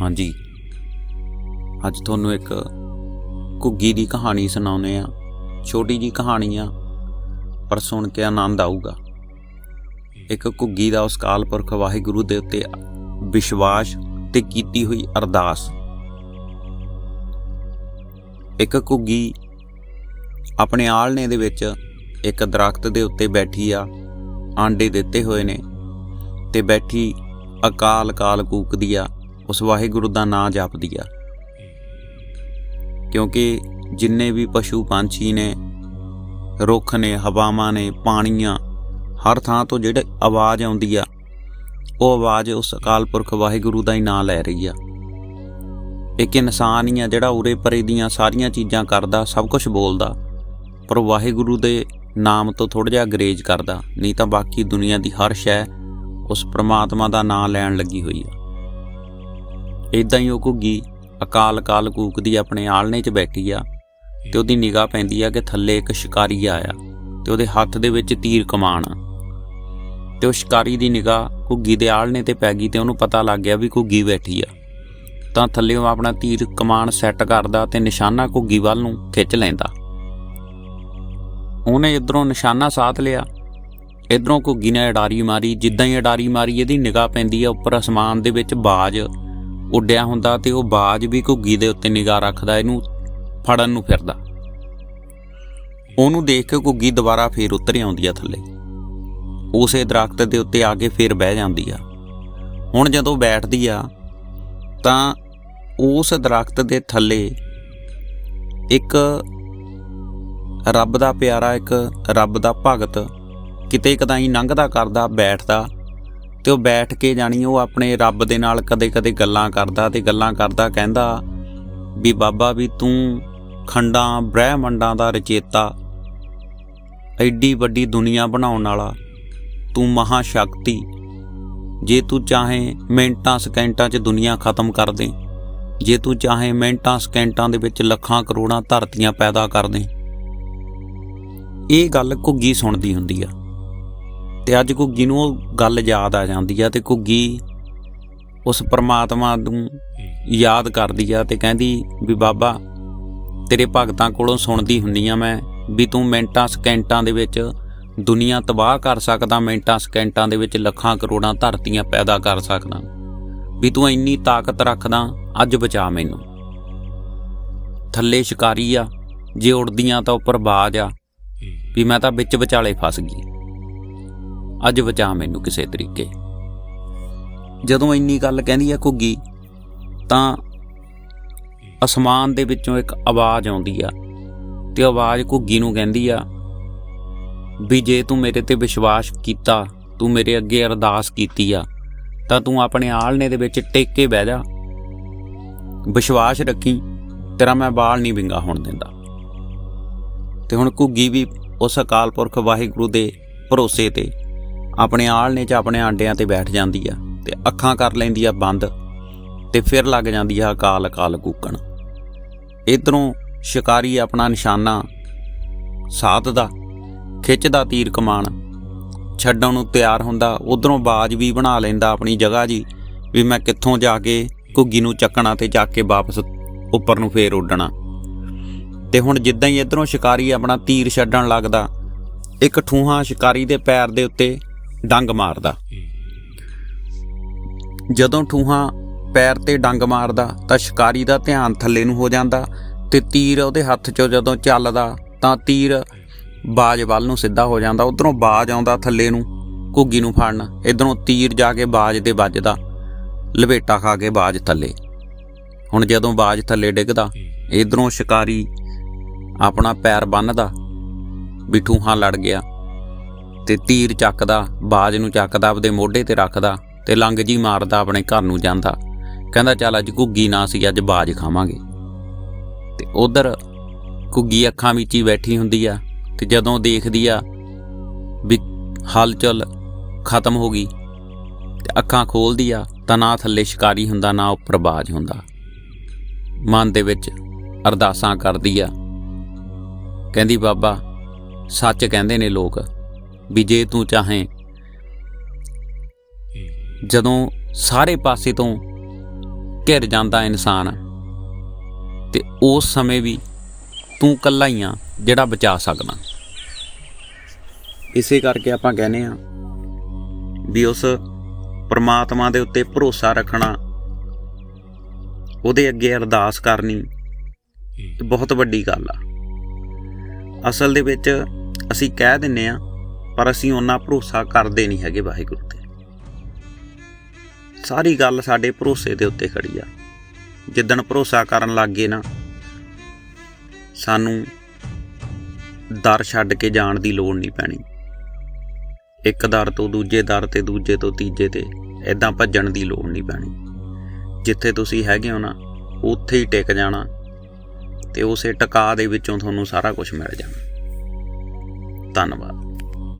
ਹਾਂਜੀ। ਅੱਜ ਤੁਹਾਨੂੰ ਇੱਕ ਘੁੱਗੀ ਦੀ ਕਹਾਣੀ ਸੁਣਾਉਨੇ ਆ ਛੋਟੀ ਜੀ ਕਹਾਣੀ ਆ, ਪਰ ਸੁਣ ਕੇ ਆਨੰਦ ਆਊਗਾ। ਇੱਕ ਘੁੱਗੀ ਦਾ ਉਸ ਕਾਲ ਪੁਰਖ ਵਾਹਿਗੁਰੂ ਦੇ ਉੱਤੇ ਵਿਸ਼ਵਾਸ ਤੇ ਕੀਤੀ ਹੋਈ ਅਰਦਾਸ। ਇੱਕ ਘੁੱਗੀ ਆਪਣੇ ਆਲਣੇ ਦੇ ਵਿੱਚ ਇੱਕ ਦਰਖਤ ਦੇ ਉੱਤੇ ਬੈਠੀ ਆ, ਆਂਡੇ ਦਿੱਤੇ ਹੋਏ ਨੇ ਤੇ ਬੈਠੀ ਅਕਾਲ ਕਾਲ ਕੂਕਦੀ ਆ। ਉਸ ਵਾਹਿਗੁਰੂ ਦਾ ਨਾਮ ਜਪਦੀ ਆ। ਕਿਉਂਕਿ ਜਿੰਨੇ ਵੀ ਪਸ਼ੂ ਪੰਛੀ ਨੇ, ਰੁੱਖ ਨੇ, ਹਵਾਵਾਂ ਨੇ, ਪਾਣੀਆਂ, ਹਰ ਥਾਂ ਤੋਂ ਜਿਹੜੇ ਆਵਾਜ਼ ਆਉਂਦੀ ਆ, ਉਹ ਆਵਾਜ਼ ਉਸ ਅਕਾਲ ਪੁਰਖ ਵਾਹਿਗੁਰੂ ਦਾ ਹੀ ਨਾਮ ਲੈ ਰਹੀ ਆ। ਇੱਕ ਇਨਸਾਨ ਹੀ ਆ ਜਿਹੜਾ ਉਰੇ ਪਰੇ ਦੀਆਂ ਸਾਰੀਆਂ ਚੀਜ਼ਾਂ ਕਰਦਾ, ਸਭ ਕੁਝ ਬੋਲਦਾ, ਪਰ ਵਾਹਿਗੁਰੂ ਦੇ ਨਾਮ ਤੋਂ ਥੋੜਾ ਜਿਹਾ ਗਰੇਜ ਕਰਦਾ, ਨਹੀਂ ਤਾਂ ਬਾਕੀ ਦੁਨੀਆ ਦੀ ਹਰ ਸ਼ੈ ਉਸ ਪ੍ਰਮਾਤਮਾ ਦਾ ਨਾਮ ਲੈਣ ਲੱਗੀ ਹੋਈ ਆ। ਇਦਾਂ ਹੀ ਉਹ ਘੁੱਗੀ, ਅਕਾਲ ਕਾਲ ਕੂਕਦੀ ਆਪਣੇ ਆਲਣੇ 'ਚ ਬੈਠੀ ਆ ਤੇ ਉਹਦੀ ਨਿਗਾਹ ਪੈਂਦੀ ਆ ਕਿ ਥੱਲੇ ਇੱਕ ਸ਼ਿਕਾਰੀ ਆਇਆ ਤੇ ਉਹਦੇ ਹੱਥ ਦੇ ਵਿੱਚ ਤੀਰ ਕਮਾਨ ਆ ਤੇ ਉਹ ਸ਼ਿਕਾਰੀ ਦੀ ਨਿਗਾਹ ਘੁੱਗੀ ਦੇ ਆਲਣੇ ਤੇ ਪੈ ਗਈ ਤੇ ਉਹਨੂੰ ਪਤਾ ਲੱਗ ਗਿਆ ਵੀ ਘੁੱਗੀ ਬੈਠੀ ਆ। ਤਾਂ ਥੱਲੇ ਉਹ ਆਪਣਾ ਤੀਰ ਕਮਾਨ ਸੈੱਟ ਕਰਦਾ ਤੇ ਨਿਸ਼ਾਨਾ ਘੁੱਗੀ ਵੱਲ ਨੂੰ ਖਿੱਚ ਲੈਂਦਾ। ਉਹਨੇ ਇਧਰੋਂ ਨਿਸ਼ਾਨਾ ਸਾਧ ਲਿਆ। ਇਧਰੋਂ ਘੁੱਗੀ ਨੇ ਅਡਾਰੀ ਮਾਰੀ, ਜਿੱਦਾਂ ਹੀ ਅਡਾਰੀ ਮਾਰੀ, ਇਹਦੀ ਨਿਗਾਹ ਪੈਂਦੀ ਆ ਉੱਪਰ ਅਸਮਾਨ ਦੇ ਵਿੱਚ ਬਾਜ। ਉੱਡਿਆ ਹੁੰਦਾ ਤੇ ਉਹ ਬਾਜ ਵੀ ਘੁੱਗੀ ਦੇ ਉੱਤੇ ਨਿਗਾਹ ਰੱਖਦਾ, ਇਹਨੂੰ ਫੜਨ ਨੂੰ ਫਿਰਦਾ। ਉਹਨੂੰ ਦੇਖ ਕੇ ਘੁੱਗੀ ਦੁਬਾਰਾ ਫੇਰ ਉਤਰ ਆਉਂਦੀ ਆ ਥੱਲੇ। ਉਸੇ ਦਰਖਤ ਦੇ ਉੱਤੇ ਆ ਕੇ ਫੇਰ ਬਹਿ ਜਾਂਦੀ ਆ। ਹੁਣ ਜਦੋਂ ਬੈਠਦੀ ਆ, ਤਾਂ ਉਸ ਦਰਖਤ ਦੇ ਥੱਲੇ ਇੱਕ ਰੱਬ ਦਾ ਪਿਆਰਾ, ਇੱਕ ਰੱਬ ਦਾ ਭਗਤ ਕਿਤੇ ਕਦਾਈ ਲੰਘਦਾ ਕਰਦਾ ਬੈਠਦਾ ਤੇ ਉਹ ਬੈਠ ਕੇ ਜਾਣੀ ਉਹ ਆਪਣੇ ਰੱਬ ਦੇ ਨਾਲ ਕਦੇ-ਕਦੇ ਗੱਲਾਂ ਕਰਦਾ ਤੇ ਗੱਲਾਂ ਕਰਦਾ ਕਹਿੰਦਾ ਵੀ ਬਾਬਾ ਵੀ ਤੂੰ ਖੰਡਾਂ, ਬ੍ਰਹਿਮੰਡਾਂ ਦਾ ਰਚੇਤਾ, ਐਡੀ ਵੱਡੀ ਦੁਨੀਆ ਬਣਾਉਣ ਵਾਲਾ, ਤੂੰ ਮਹਾ ਸ਼ਕਤੀ ਜੇ ਤੂੰ ਚਾਹੇ ਮਿੰਟਾਂ, ਸਕਿੰਟਾਂ 'ਚ ਦੁਨੀਆ ਖਤਮ ਕਰ ਦੇ, ਜੇ ਤੂੰ ਚਾਹੇ ਮਿੰਟਾਂ, ਸਕਿੰਟਾਂ ਦੇ ਵਿੱਚ ਲੱਖਾਂ, ਕਰੋੜਾਂ ਧਰਤੀਆਂ ਪੈਦਾ ਕਰ ਦੇ। ਇਹ ਗੱਲ ਘੁੱਗੀ ਸੁਣਦੀ ਹੁੰਦੀ ਆ। ਤੇ ਅੱਜ ਘੁੱਗੀ ਨੂੰ ਉਹ ਗੱਲ ਯਾਦ ਆ ਜਾਂਦੀ ਆ ਤੇ ਘੁੱਗੀ ਉਸ ਪਰਮਾਤਮਾ ਨੂੰ ਯਾਦ ਕਰਦੀ ਆ ਤੇ ਕਹਿੰਦੀ ਵੀ ਬਾਬਾ, ਤੇਰੇ ਭਗਤਾਂ ਕੋਲੋਂ ਸੁਣਦੀ ਹੁੰਨੀ ਆ ਮੈਂ ਵੀ ਤੂੰ ਮਿੰਟਾਂ ਸਕਿੰਟਾਂ ਦੇ ਵਿੱਚ ਦੁਨੀਆ ਤਬਾਹ ਕਰ ਸਕਦਾ, ਮਿੰਟਾਂ ਸਕਿੰਟਾਂ ਦੇ ਵਿੱਚ ਲੱਖਾਂ ਕਰੋੜਾਂ ਧਰਤੀਆਂ ਪੈਦਾ ਕਰ ਸਕਦਾ। ਵੀ ਤੂੰ ਇੰਨੀ ਤਾਕਤ ਰੱਖਦਾ, ਅੱਜ ਬਚਾ ਮੈਨੂੰ। ਥੱਲੇ ਸ਼ਿਕਾਰੀ ਆ, ਜੇ ਉੜਦੀਆਂ ਤਾਂ ਉੱਪਰ ਬਾਜ ਆ, ਵੀ ਮੈਂ ਤਾਂ ਵਿੱਚ ਵਿਚਾਲੇ ਫਸ ਗਈ। ਅੱਜ ਬਚਾ ਮੈਨੂੰ ਕਿਸੇ ਤਰੀਕੇ। ਜਦੋਂ ਇੰਨੀ ਗੱਲ ਕਹਿੰਦੀ ਆ ਘੁੱਗੀ, ਤਾਂ ਅਸਮਾਨ ਦੇ ਵਿੱਚੋਂ ਇੱਕ ਆਵਾਜ਼ ਆਉਂਦੀ ਆ, ਤੇ ਆਵਾਜ਼ ਘੁੱਗੀ ਨੂੰ ਕਹਿੰਦੀ ਆ, ਵੀ ਜੇ ਤੂੰ ਮੇਰੇ ਤੇ ਵਿਸ਼ਵਾਸ ਕੀਤਾ, ਤੂੰ ਮੇਰੇ ਅੱਗੇ ਅਰਦਾਸ ਕੀਤੀ ਆ, ਤਾਂ ਤੂੰ ਆਪਣੇ ਆਲਣੇ ਦੇ ਵਿੱਚ ਟਿਕ ਕੇ ਬਹਿ ਜਾ। ਵਿਸ਼ਵਾਸ ਰੱਖੀ, ਤੇਰਾ ਮੈਂ ਬਾਲ ਨਹੀਂ ਵਿੰਗਾ ਹੋਣ ਦਿੰਦਾ। ਤੇ ਹੁਣ ਘੁੱਗੀ ਵੀ ਉਸ ਅਕਾਲ ਪੁਰਖ ਵਾਹਿਗੁਰੂ ਦੇ ਭਰੋਸੇ ਤੇ ਆਪਣੇ ਆਲਣੇ 'ਚ ਆਪਣੇ ਆਂਡਿਆਂ ਤੇ ਬੈਠ ਜਾਂਦੀ ਆ ਤੇ ਅੱਖਾਂ ਕਰ ਲੈਂਦੀ ਆ ਬੰਦ ਤੇ ਫਿਰ ਲੱਗ ਜਾਂਦੀ ਆ ਕਾਲ ਕਾਲ ਕੂਕਣ। ਇਧਰੋਂ ਸ਼ਿਕਾਰੀ ਆਪਣਾ ਨਿਸ਼ਾਨਾ ਸਾਧ ਸਾਧਦਾ, ਖਿੱਚਦਾ ਤੀਰ ਕਮਾਨ। ਛੱਡਣ ਨੂੰ ਤਿਆਰ ਹੁੰਦਾ ਉਧਰੋਂ ਬਾਜ ਵੀ ਬਣਾ ਲੈਂਦਾ ਆਪਣੀ ਜਗ੍ਹਾ ਜੀ ਵੀ ਮੈਂ ਕਿੱਥੋਂ ਜਾ ਕੇ ਘੁੱਗੀ ਨੂੰ ਚੱਕਣਾ ਤੇ ਜਾ ਕੇ ਵਾਪਸ ਉੱਪਰ ਨੂੰ ਫੇਰ ਉੱਡਣਾ। ਤੇ ਹੁਣ ਜਿੱਦਾਂ ਹੀ ਇਧਰੋਂ ਸ਼ਿਕਾਰੀ ਆਪਣਾ ਤੀਰ ਛੱਡਣ ਲੱਗਦਾ, ਇੱਕ ਠੂਹਾ ਸ਼ਿਕਾਰੀ ਦੇ ਪੈਰ ਦੇ ਉੱਤੇ ਡੰਗ ਮਾਰਦਾ। ਜਦੋਂ ਠੂਹਾ ਪੈਰ ਤੇ ਡੰਗ ਮਾਰਦਾ, ਤਾਂ ਸ਼ਿਕਾਰੀ ਦਾ ਧਿਆਨ ਥੱਲੇ ਨੂੰ ਹੋ ਜਾਂਦਾ ਤੇ ਤੀਰ ਉਹਦੇ ਹੱਥ 'ਚੋਂ ਜਦੋਂ ਚੱਲਦਾ, ਤਾਂ ਤੀਰ ਬਾਜ ਵੱਲ ਨੂੰ ਸਿੱਧਾ ਹੋ ਜਾਂਦਾ, ਉਧਰੋਂ ਬਾਜ ਆਉਂਦਾ ਥੱਲੇ ਨੂੰ, ਘੁੱਗੀ ਨੂੰ ਫੜਨ। ਇਧਰੋਂ ਤੀਰ ਜਾ ਕੇ ਬਾਜ ਤੇ ਵੱਜਦਾ ਲਵੇਟਾ ਖਾ ਕੇ ਬਾਜ ਥੱਲੇ। ਹੁਣ ਜਦੋਂ ਬਾਜ ਥੱਲੇ ਡਿੱਗਦਾ, ਇਧਰੋਂ ਸ਼ਿਕਾਰੀ ਆਪਣਾ ਪੈਰ ਬੰਨਦਾ, ਵੀ ਠੂਹਾ ਲੜ ਗਿਆ। ਤੇ ਤੀਰ ਚੱਕਦਾ, ਬਾਜ ਨੂੰ ਚੱਕਦਾ, ਆਪਦੇ ਮੋਢੇ ਤੇ ਰੱਖਦਾ ਤੇ ਲੰਗ ਜੀ ਮਾਰਦਾ ਆਪਣੇ ਘਰ ਨੂੰ ਜਾਂਦਾ। ਕਹਿੰਦਾ, ਚੱਲ ਅੱਜ ਘੁੱਗੀ ਨਾ ਸੀ, ਅੱਜ ਬਾਜ ਖਾਵਾਂਗੇ। ਤੇ ਉਧਰ ਘੁੱਗੀ ਅੱਖਾਂ ਵਿੱਚ ਹੀ ਬੈਠੀ ਹੁੰਦੀ ਆ ਤੇ ਜਦੋਂ ਦੇਖਦੀ ਆ ਵੀ ਹਲਚਲ ਖਤਮ ਹੋ ਗਈ ਤੇ ਅੱਖਾਂ ਖੋਲਦੀ ਆ, ਤਾਂ ਨਾ ਥੱਲੇ ਸ਼ਿਕਾਰੀ ਹੁੰਦਾ, ਨਾ ਉੱਪਰ ਬਾਜ ਹੁੰਦਾ। ਮਨ ਦੇ ਵਿੱਚ ਅਰਦਾਸਾਂ ਕਰਦੀ ਆ। ਕਹਿੰਦੀ, ਬਾਬਾ, ਸੱਚ ਕਹਿੰਦੇ ਨੇ ਲੋਕ। ਵੀ ਜੇ ਤੂੰ ਚਾਹੇ। ਜਦੋਂ ਸਾਰੇ ਪਾਸੇ ਤੋਂ ਘਿਰ ਜਾਂਦਾ ਇਨਸਾਨ, ਤੇ ਉਸ ਸਮੇਂ ਵੀ ਤੂੰ ਇਕੱਲਾ ਹੀ ਆ ਜਿਹੜਾ ਬਚਾ ਸਕਦਾ। ਇਸੇ ਕਰਕੇ ਆਪਾਂ ਕਹਿੰਦੇ ਆ ਵੀ ਉਸ ਪਰਮਾਤਮਾ ਦੇ ਉੱਤੇ ਭਰੋਸਾ ਰੱਖਣਾ ਉਹਦੇ ਅੱਗੇ ਅਰਦਾਸ ਕਰਨੀ ਬਹੁਤ ਵੱਡੀ ਗੱਲ ਆ। ਅਸਲ ਦੇ ਵਿੱਚ ਅਸੀਂ ਕਹਿ ਦਿੰਨੇ ਆ ਪਰ ਅਸੀਂ ਉਹਨਾਂ ਭਰੋਸਾ ਕਰਦੇ ਨਹੀਂ ਹੈਗੇ ਵਾਹਿਗੁਰੂ ਤੇ। ਸਾਰੀ ਗੱਲ ਸਾਡੇ ਭਰੋਸੇ ਦੇ ਉੱਤੇ ਖੜੀ ਆ। ਜਿੱਦਣ ਭਰੋਸਾ ਕਰਨ ਲੱਗ ਗਏ ਨਾ, ਸਾਨੂੰ ਦਰ ਛੱਡ ਕੇ ਜਾਣ ਦੀ ਲੋੜ ਨਹੀਂ ਪੈਣੀ। ਇੱਕ ਦਰ ਤੋਂ ਦੂਜੇ ਦਰ ਤੇ, ਦੂਜੇ ਤੋਂ ਤੀਜੇ ਤੇ ਐਦਾਂ ਭੱਜਣ ਦੀ ਲੋੜ ਨਹੀਂ ਪੈਣੀ। ਜਿੱਥੇ ਤੁਸੀਂ ਹੈਗੇ ਹੋ ਨਾ, ਉੱਥੇ ਹੀ ਟਿਕ ਜਾਣਾ ਤੇ ਉਸੇ ਟਿਕਾ ਦੇ ਵਿੱਚੋਂ ਤੁਹਾਨੂੰ ਸਾਰਾ ਕੁਝ ਮਿਲ ਜਾਣਾ। ਧੰਨਵਾਦ।